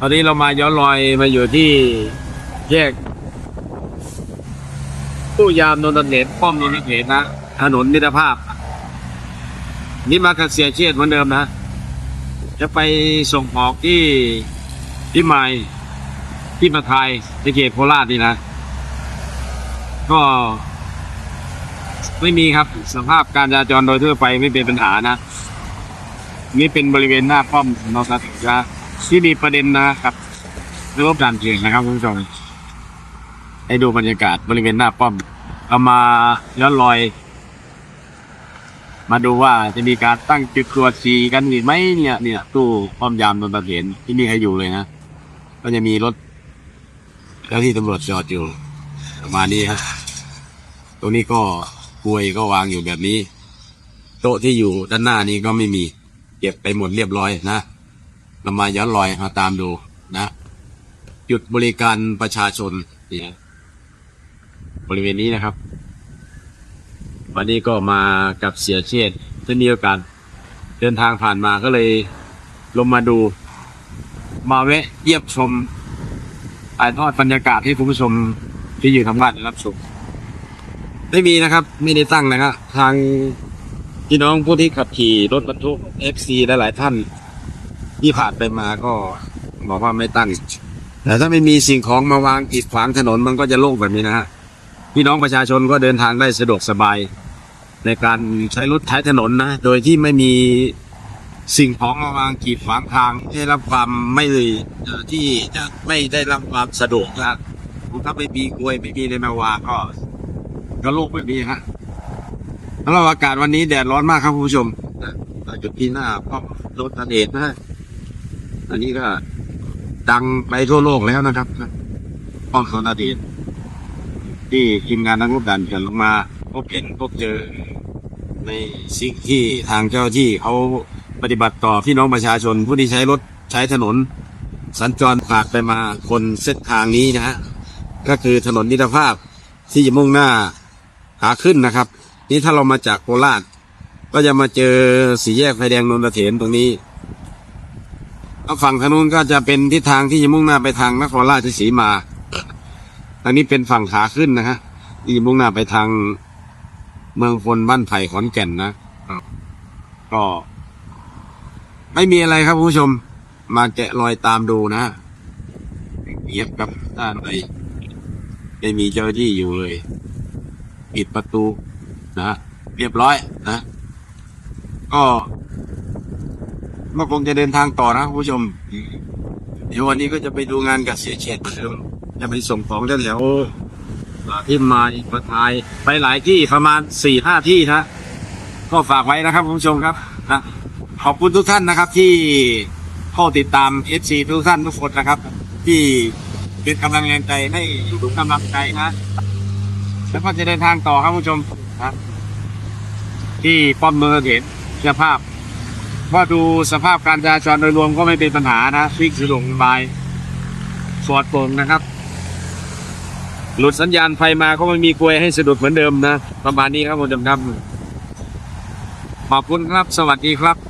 ตอนนี้เรามาย้อนรอยมาอยู่ที่แยก ตู้ยามนนทเนตป้อมนนทเนนะถนนมิตรภาพ นี่มากับเสียเชษฐ์เหมือนเดิมนะ จะไปส่งออกที่ที่ไมายที่มาไทยที่เขตโคราชนี่นะ ก็ไม่มีครับสภาพการจราจรโดยทั่วไปไม่เป็นปัญหานะ นี่เป็นบริเวณหน้าป้อมนอสติกา ที่มีประเด็นนะครับเรื่องการเสียงนะครับคุณผู้ชมให้ดูบรรยากาศบริเวณหน้าป้อมเอามาย้อนรอย มาดูว่าจะมีการตั้งจุดตรวจสีกันหรือไม่เนี่ย เนี่ยตู้ป้อมยามนนทเห็นที่นี่ใครอยู่เลยนะก็จะมีรถเจ้าที่ตำรวจจอดอยู่ประมาณนี้ครับตรงนี้ก็กลวยก็วางอยู่แบบนี้ โต๊ะที่อยู่ด้านหน้านี้ก็ไม่มี เก็บไปหมดเรียบร้อยนะ เรามาย้อนรอยมาตามดูนะ จุดบริการประชาชนเนี่ยบริเวณนี้นะครับ วันนี้ก็มากับเสียเชษฐ์เช่นเดียวกันเดินทางผ่านมาก็เลยลงมาดู มาแวะเยี่ยมชมถ่ายทอดบรรยากาศให้คุณผู้ชมที่อยู่ทางบ้านได้รับชมไม่มีนะครับ ไม่ได้ตั้งนะครับทางพี่น้องผู้ที่ขับขี่รถบรรทุก FC หลายๆท่าน ที่ผ่านไปมาก็บอกว่าไม่ตั้ง แต่ถ้าไม่มีสิ่งของมาวางกีดขวางถนนมันก็จะโล่งแบบนี้นะฮะพี่น้องประชาชนก็เดินทางได้สะดวกสบาย ในการใช้รถใช้ถนนนะ โดยที่ไม่มีสิ่งของมาวางกีดขวางทางให้รับความไม่เลยที่จะไม่ได้รับความสะดวกนะถ้าไม่มีกลวยไม่มีอะไรมาวางก็ก็โลกแบบนี้ฮะแล้วอากาศวันนี้แดดร้อนมากครับคุณผู้ชมจุดที่หน้าป้อรถตันเดชนะ อันนี้ก็ ดังไปทั่วโลกแล้วนะครับป้อมรถตันเดชที่ทีมงานนักรบดันกันลงมาพบเห็นพบเจอ ในสิ่งที่ทางเจ้าที่เขาปฏิบัติต่อพี่น้องประชาชน ผู้ที่ใช้รถใช้ถนน สัญจรผ่านไปมาคนเส้นทางนี้นะฮะก็คือถนนมิตรภาพที่จะมุ่งหน้าขาขึ้นนะครับ นี่ถ้าเรามาจากโคราชก็จะมาเจอสี่แยกไฟแดงนนทเถนตรงนี้ ฝั่งทางนู้นก็จะเป็นทิศทางที่จะมุ่งหน้าไปทางนครราชสีมาทางนี้เป็นฝั่งขาขึ้นนะฮะที่จะมุ่งหน้าไปทางเมืองพลบ้านไผ่ขอนแก่นนะก็ไม่มีอะไรครับผู้ชม มาแกะรอยตามดูนะเงียบกับด้านในไม่มีเจ้าที่อยู่เลยปิดประตูนะเรียบร้อยนะก็ ก็คงจะเดินทางต่อนะคุณผู้ชม เดี๋ยววันนี้ก็จะไปดูงานกับเสียเฉดจะไปส่งของแถวๆที่มาอีกประทายไปหลายที่ประมาณสี่ห้าที่นะก็ฝากไว้นะครับคุณผู้ชมครับนะขอบคุณทุกท่านนะครับที่เข้าติดตามเอฟซีทุกท่านทุกคนนะครับ ที่เป็นกำลังแรงใจให้ทุกกำลังใจนะแล้วก็จะเดินทางต่อครับคุณผู้ชมนะที่ป้อมเมืองเห็นเสื้อภาพ ว่าดูสภาพการจราจรโดยรวมก็ไม่เป็นปัญหานะวิ่งสะดวกสบายสอดโปร่งนะครับ หลุดสัญญาณไฟมาก็ไม่มีกลวยให้สะดุดเหมือนเดิมนะ ประมาณนี้ครับคุณผู้ชมครับขอบคุณครับ สวัสดีครับ